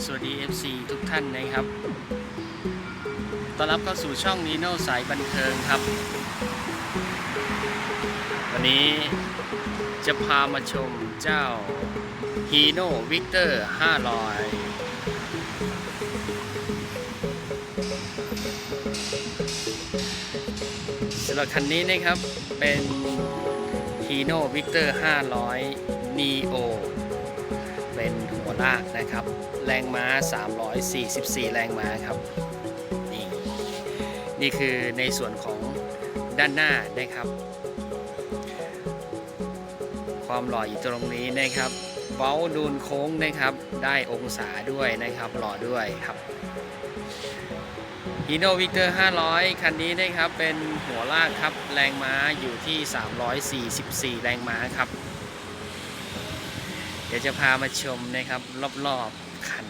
สวัสดี FC ทุกท่านนะครับ ต้อนรับเข้าสู่ช่องนีโน่สายบันเทิงครับ วันนี้จะพามาชมเจ้าฮีโน่วิกเตอร์500สำหรับคันนี้นะครับเป็นฮีโน่วิกเตอร์500 Neo เป็นหัวลากนะครับ แรงม้า 344 แรงม้าครับ นี่ นี่คือในส่วนของด้านหน้านะครับ ความหล่ออยู่ตรงนี้นะครับเบ้าดูนโค้งนะครับ ได้องศาด้วยนะครับ หล่อด้วยครับฮีโนวิกเตอร์500 คันนี้นะครับ เป็นหัวลากครับ แรงม้าอยู่ที่ 344 แรงม้าครับ ดี๋ยวจะพามาชมนะครับรอบๆคัน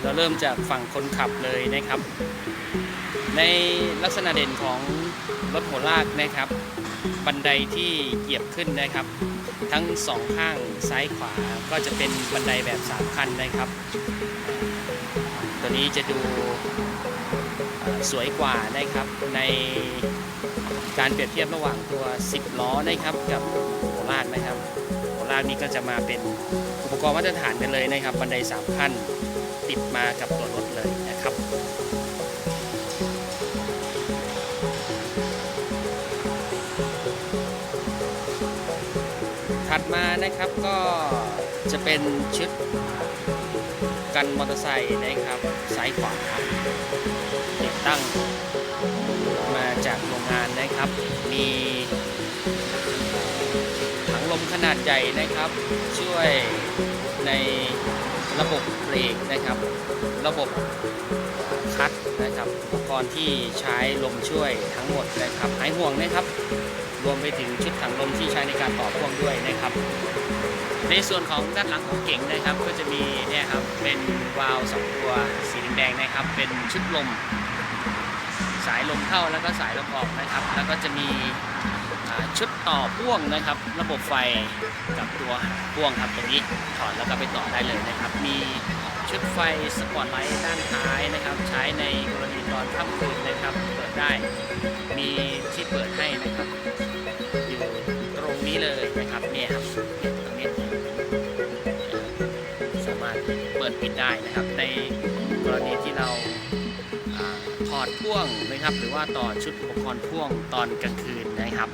เราเริ่มจากฝั่งคนขับเลยนะครับ ในลักษณะเด่นของรถหัวลากนะครับ บันไดที่เหยียบขึ้นนะครับ ทั้งสองข้างซ้ายขวาก็จะเป็นบันไดแบบสามคันนะครับ ตัวนี้จะดูสวยกว่านะครับใน การเปรียบเทียบระหว่างตัว 10 ล้อนะครับกับหัวลากนะครับหัวลากนี้ก็จะมาเป็นอุปกรณ์มาตรฐานกันเลยนะครับ บันไดสามขั้นติดมากับตัวรถเลยนะครับถัดมานะครับก็จะเป็นชุดกันมอเตอร์ไซค์นะครับซ้ายขวาติดตั้ง จากโรงงานนะครับ มีถังลมขนาดใหญ่นะครับ ช่วยในระบบเบรกนะครับ ระบบคัดนะครับอุปกรณ์ที่ใช้ลมช่วยทั้งหมดนะครับหายห่วงนะครับ รวมไปถึงชุดถังลมที่ใช้ในการต่อพ่วงด้วยนะครับ ในส่วนของด้านหลังของเก๋งนะครับ ก็จะมีเนี่ยครับเป็นวาล์วสองตัวสีแดงนะครับ เป็นชุดลม สายลมเข้าแล้วก็สายลมออกนะครับ แล้วก็จะมีชุดต่อพ่วงนะครับ ระบบไฟกับตัวพ่วงครับตรงนี้ถอดแล้วก็ไปต่อได้เลยนะครับ มีชุดไฟสปอตไลท์ด้านท้ายนะครับ ใช้ในกรณีตอนค่ำคืนนะครับ เปิดได้ มีที่เปิดให้นะครับอยู่ตรงนี้เลยนะครับเนี่ยครับตรงนี้สามารถเปิดปิดได้นะครับ ในกรณีที่เรา อดพ่วงนะครับ หรือว่าต่อชุดอุปกรณ์พ่วงตอนกลางคืนนะครับ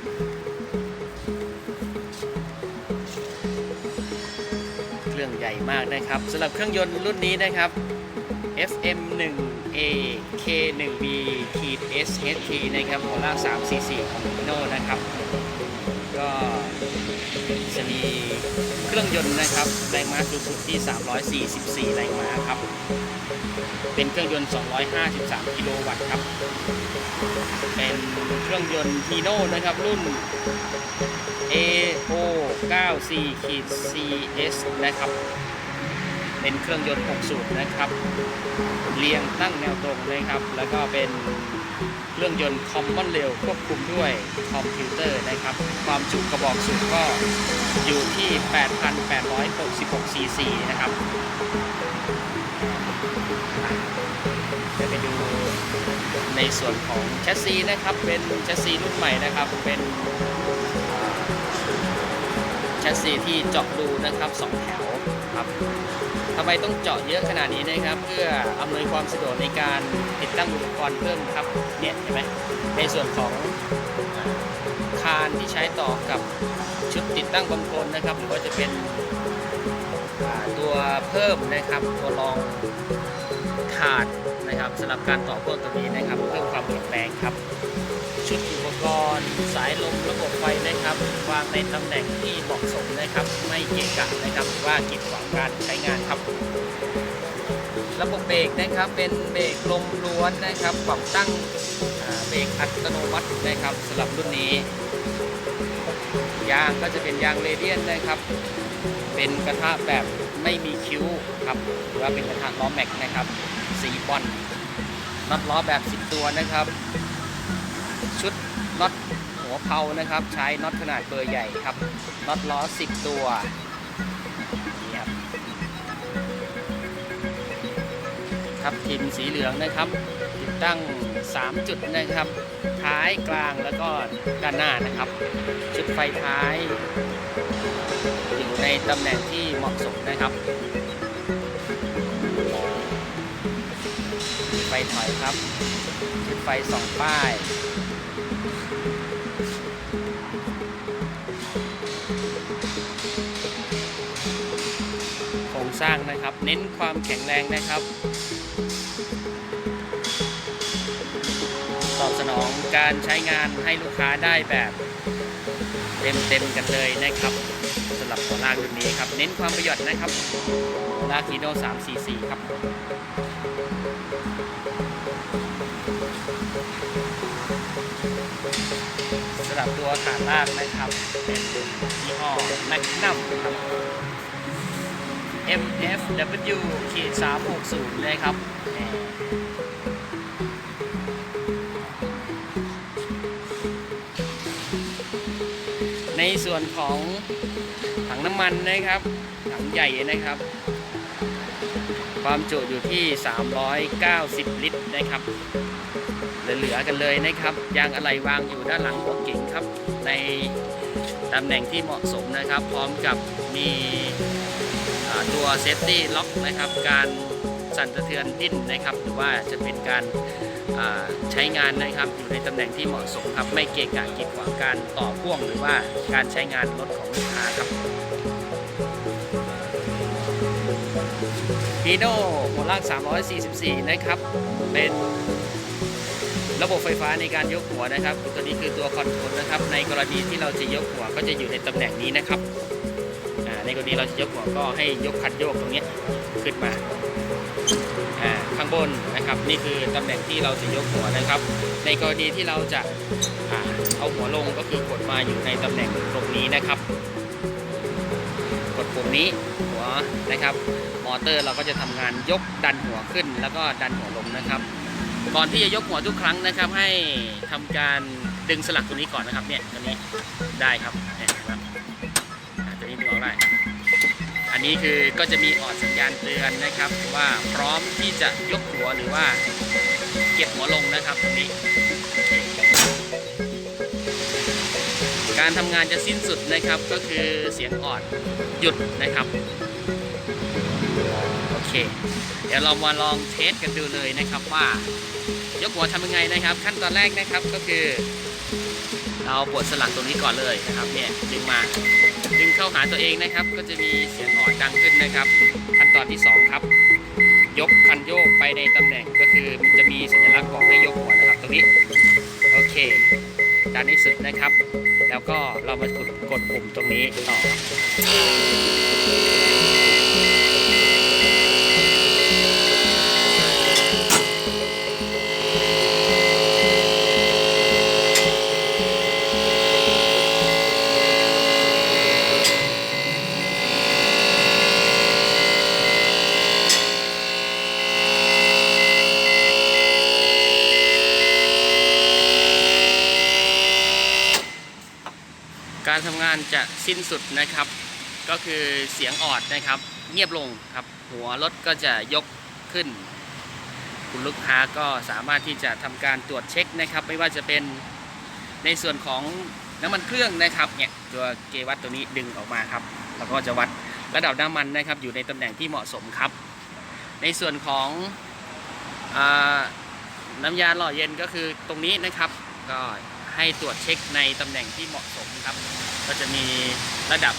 เครื่องใหญ่มากนะครับสำหรับเครื่องยนต์รุ่นนี้นะครับ FM 1 A K 1 B ขีด S H T นะครับหัวล่าง3 4 4 ของ Hino นะครับ ก็จะมีเครื่องยนต์นะครับ แรงม้าสูงสุดที่ 344 แรงม้าครับ เป็นเครื่องยนต์ 253 กิโลวัตต์ครับ เป็นเครื่องยนต์ Hino นะครับ รุ่น AO 94 CS นะครับ เป็นเครื่องยนต์6สูบนะครับ เรียงตั้งแนวตรงนะครับ แล้วก็เป็นเครื่องยนต์คอมมอนเรลควบคุมด้วยคอมพิวเตอร์นะครับ ความจุกระบอกสูบก็อยู่ที่ 8,866ซีซีนะครับ ส่วนของแชสซีนะครับเป็นแชสซีรุ่นใหม่นะครับเป็นแชสซีที่เจาะรูนะครับสองแถวครับทำไมต้องเจาะเยอะขนาดนี้นะครับ เพื่ออำนวยความสะดวกในการติดตั้งอุปกรณ์เพิ่มครับเนี่ยเห็นไหมในส่วนของคานที่ใช้ต่อกับชุดติดตั้งคอนโทรลนะครับ หรือว่าจะเป็นตัวเพิ่มนะครับตัวรองถาด นะครับสำหรับการต่อพ่วงตัวนี้นะครับ เพิ่มความแข็งแรงครับ ชุดอุปกรณ์ สายลมระบบไฟนะครับวางในตำแหน่งที่เหมาะสมนะครับ ไม่เกะกะนะครับว่ากีดขวางการใช้งานครับ ระบบเบรกนะครับเป็นเบรกลมล้วนนะครับปรับตั้งเบรกอัตโนมัตินะครับสำหรับรุ่นนี้ ยางก็จะเป็นยางเรเดียนนะครับ เป็นกระทะแบบไม่มีคิ้วครับหรือว่าเป็นกระทะล้อแม็กนะครับสีบอล น็อตล้อแบบ 10 ตัวนะครับ ชุดน็อตหัวเพานะครับ ใช้น็อตขนาดเบอร์ใหญ่ครับน็อตล้อ 10 ตัวครับครับทิมสีเหลืองนะครับ ติดตั้ง 3 จุดนะครับ ท้ายกลางแล้วก็ด้านหน้านะครับ ชุดไฟท้าย อยู่ในตำแหน่งที่เหมาะสมนะครับ ฟถอยครับ จุดไฟสองป้ายโครงสร้างนะครับ เน้นความแข็งแรงนะครับ ตอบสนองการใช้งานให้ลูกค้าได้แบบเต็มๆกันเลยนะครับสำหรับหัวลากรุ่นนี้ครับ เน้นความประหยัดนะครับลากฮีโน่344 ครับำหรับตัวฐานลากนะครับ เป็นยี่ห้อแมกนัมครับ MFW ขีด360นะครับ ในส่วนของถังน้ำมันนะครับ ถังใหญ่นะครับ ความจุอยู่ที่ 390 ลิตรนะครับ เหลือๆกันเลยนะครับยางอะไหล่วางอยู่ด้านหลังของเก๋งครับ ในตำแหน่งที่เหมาะสมนะครับ พร้อมกับมีตัวเซฟตี้ล็อกนะครับ การสั่นสะเทือนดิ้นนะครับหรือว่าจะเป็นการใช้งานนะครับอยู่ในตำแหน่งที่เหมาะสมครับ ไม่เกะกะกีดขวางการต่อพ่วงหรือว่าการใช้งานรถของลูกค้าครับฮีโน่หัวลาก 344 นะครับ เป็น ระบบไฟฟ้าในการยกหัวนะครับตัวนี้คือตัวคอนโทรลนะครับ ในกรณีที่เราจะยกหัวก็จะอยู่ในตำแหน่งนี้นะครับในกรณีเราจะยกหัวก็ให้ยกคันโยกตรงนี้ขึ้นมาข้างบนนะครับ นี่คือตำแหน่งที่เราจะยกหัวนะครับ ในกรณีที่เราจะเอาหัวลงก็คือกดมาอยู่ในตำแหน่งตรงนี้นะครับ กดปุ่มนี้หัวนะครับ มอเตอร์เราก็จะทำงานยกดันหัวขึ้น แล้วก็ดันหัวลงนะครับ ก่อนที่จะยกหัวทุกครั้งนะครับ ให้ทำการดึงสลักตัวนี้ก่อนนะครับเนี่ยตัวนี้ได้ครับเนี่ยเห็นไหมอ่าตัวนี้ดึงออกได้อันนี้คือก็จะมีออดสัญญาณเตือนนะครับ ว่าพร้อมที่จะยกหัวหรือว่าเก็บหัวลงนะครับตรงนี้ การทำงานจะสิ้นสุดนะครับก็คือเสียงออดหยุดนะครับ เค เดี๋ยวเรามาลองเทสกันดูเลยนะครับว่า ยกหัวทำยังไงนะครับ ขั้นตอนแรกนะครับก็คือ เราปลดสลักตรงนี้ก่อนเลยนะครับเนี่ยดึงมาดึงเข้าหาตัวเองนะครับ ก็จะมีเสียงออดดังขึ้นนะครับ ขั้นตอนที่สองครับ ยกคันโยกไปในตำแหน่งก็คือจะมีสัญลักษณ์บอกให้ยกหัวนะครับตรงนี้โอเคด้านนี้สุดนะครับ แล้วก็เรามากดกดปุ่มตรงนี้ต่อ ทำงานจะสิ้นสุดนะครับ ก็คือเสียงออดนะครับ เงียบลงครับ หัวรถก็จะยกขึ้น คุณลูกค้าก็สามารถที่จะทำการตรวจเช็คนะครับ ไม่ว่าจะเป็นในส่วนของน้ำมันเครื่องนะครับเนี่ยตัวเกวัตตัวนี้ดึงออกมาครับแล้วก็จะวัดระดับน้ำมันนะครับ อยู่ในตำแหน่งที่เหมาะสมครับ ในส่วนของอน้ำยาหล่อเย็นก็คือตรงนี้นะครับก็ ให้ตรวจเช็คในตำแหน่งที่เหมาะสมครับ ก็จะมีระดับ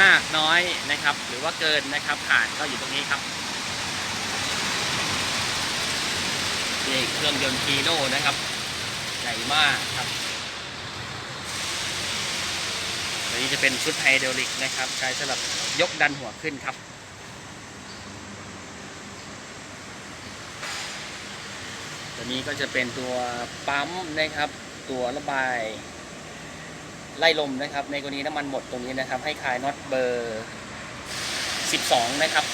มากน้อยนะครับ หรือว่าเกินนะครับผ่านก็อยู่ตรงนี้ครับนี่เครื่องยนต์คีโน่นะครับใหญ่มากครับตัวนี้จะเป็นชุดไฮดรอลิกนะครับ ใช้สำหรับยกดันหัวขึ้นครับ ตัว นี้ก็จะเป็นตัวปั๊มนะครับ ตัวระบาย ไล่ลมนะครับ ในกรณีน้ำมันหมดตรงนี้นะครับ ให้คลายน็อตเบอร์ 12 นะครับ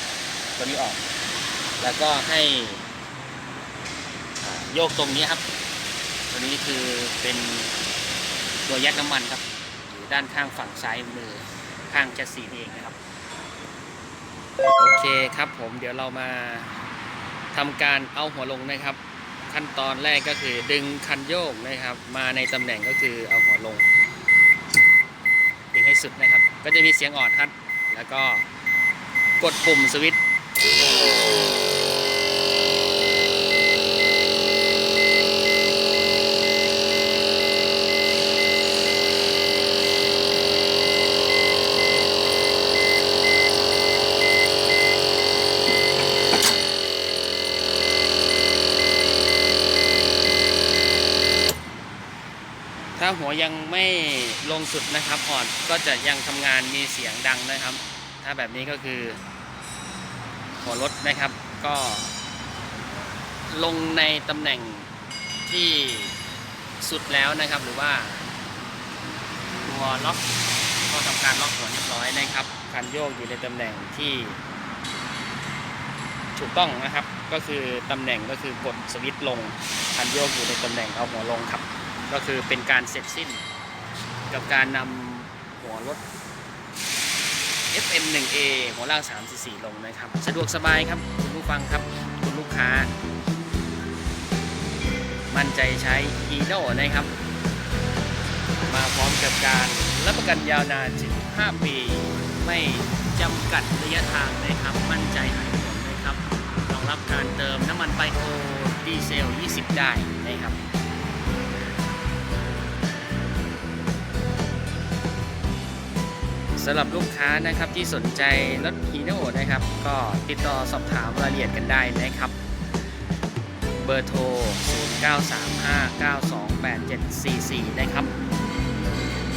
ตัวนี้ออก แล้วก็ให้โยกตรงนี้ครับ ตัวนี้คือเป็นตัวยัดน้ำมันครับอยู่ด้านข้างฝั่งซ้ายมือข้างแชสซีนี่เองนะครับ โอเคครับผมเดี๋ยวเรามาทำการเอาหัวลงนะครับ ขั้นตอนแรกก็คือดึงคันโยกนะครับ มาในตำแหน่งก็คือเอาหัวลง ดึงให้สุดนะครับ ก็จะมีเสียงออดครับ แล้วก็กดปุ่มสวิตช์ หัวยังไม่ลงสุดนะครับออดก็จะยังทำงานมีเสียงดังนะครับ ถ้าแบบนี้ก็คือ หัวรถนะครับ ก็ ลงในตำแหน่งที่สุดแล้วนะครับ หรือว่าตัวล็อกก็ทำการล็อกหัวเรียบร้อยนะครับคันโยกอยู่ในตำแหน่งที่ถูกต้องนะครับ ก็คือตำแหน่งก็คือกดสวิตช์ลงคันโยกอยู่ในตำแหน่งเอาหัวลงครับ ก็คือเป็นการเสร็จสิ้น กับการนำหัวรถ FM 1A หัวล่าง 344 ลงนะครับ สะดวกสบายครับ คุณผู้ฟังครับ คุณลูกค้า มั่นใจใช้ฮีโน่นะครับ มาพร้อมกับการรับประกันยาวนานถึง5ปี ไม่จำกัดระยะทางนะครับ มั่นใจหายห่วงนะครับรองรับการเติมน้ำมันไบโอดีเซล 20 ได้นะครับ สำหรับลูกค้านะครับที่สนใจรถฮีโน่นะครับ ก็ติดต่อสอบถามรายละเอียดกันได้นะครับ เบอร์โทร 0935928744 นะครับ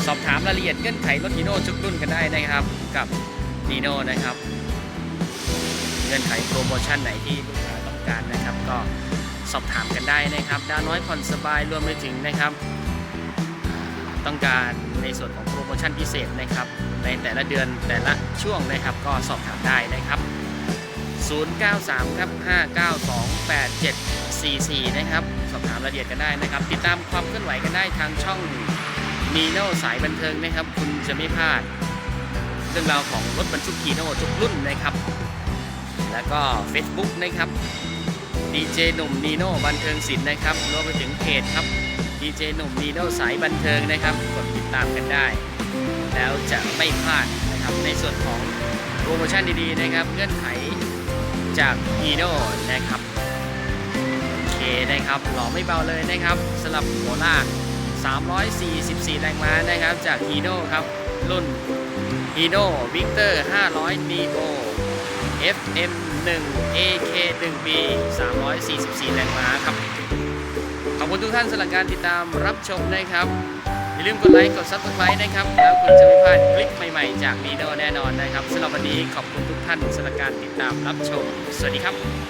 สอบถามรายละเอียดเงื่อนไขรถฮีโน่ทุกรุ่นกันได้นะครับ กับฮีโน่นะครับ เงื่อนไขโปรโมชั่นไหนที่ลูกค้าต้องการนะครับ ก็สอบถามกันได้นะครับดาวน้อยผ่อนสบายรวมไปถึงนะครับ ต้องการในส่วนของโปรโมชั่นพิเศษนะครับ ในแต่ละเดือนแต่ละช่วงนะครับก็สอบถามได้นะครับ 093 ครับ 592 8744 นะครับ สอบถามรายละเอียดกันได้นะครับ ติดตามความเคลื่อนไหวกันได้ทางช่องมีโน่สายบันเทิงนะครับ คุณจะไม่พลาด เรื่องราวของรถบรรทุกฮีโน่ทุกรุ่นนะครับ แล้วก็ Facebook นะครับดีเจหนุ่มนีโน่บันเทิงศิลป์นะครับรวมไปถึงเพจครับดีเจหนุ่มนีโน่สายบันเทิงนะครับกดติดตามกันได้ แล้วจะไม่พลาดนะครับในส่วนของโปรโมชั่นดีๆนะครับเงื่อนไขจากฮีโน่นะครับโอเคนะครับหล่อไม่เบาเลยนะครับสำหรับหัวลาก344 แรงม้านะครับจากฮีโน่ครับรุ่นฮีโน่วิกเตอร์500 Neo FM 1 AK 1 B 344 แรงม้าครับ ขอบคุณทุกท่านสำหรับการติดตามรับชมนะครับ ลืมกดไลค์กด Subscribe นะครับ แล้วคุณจะไม่พลาดคลิปใหม่ๆ จากนีโดแน่นอนนะครับสำหรับวันนี้ขอบคุณทุกท่านสำหรับการติดตามรับชม สวัสดีครับ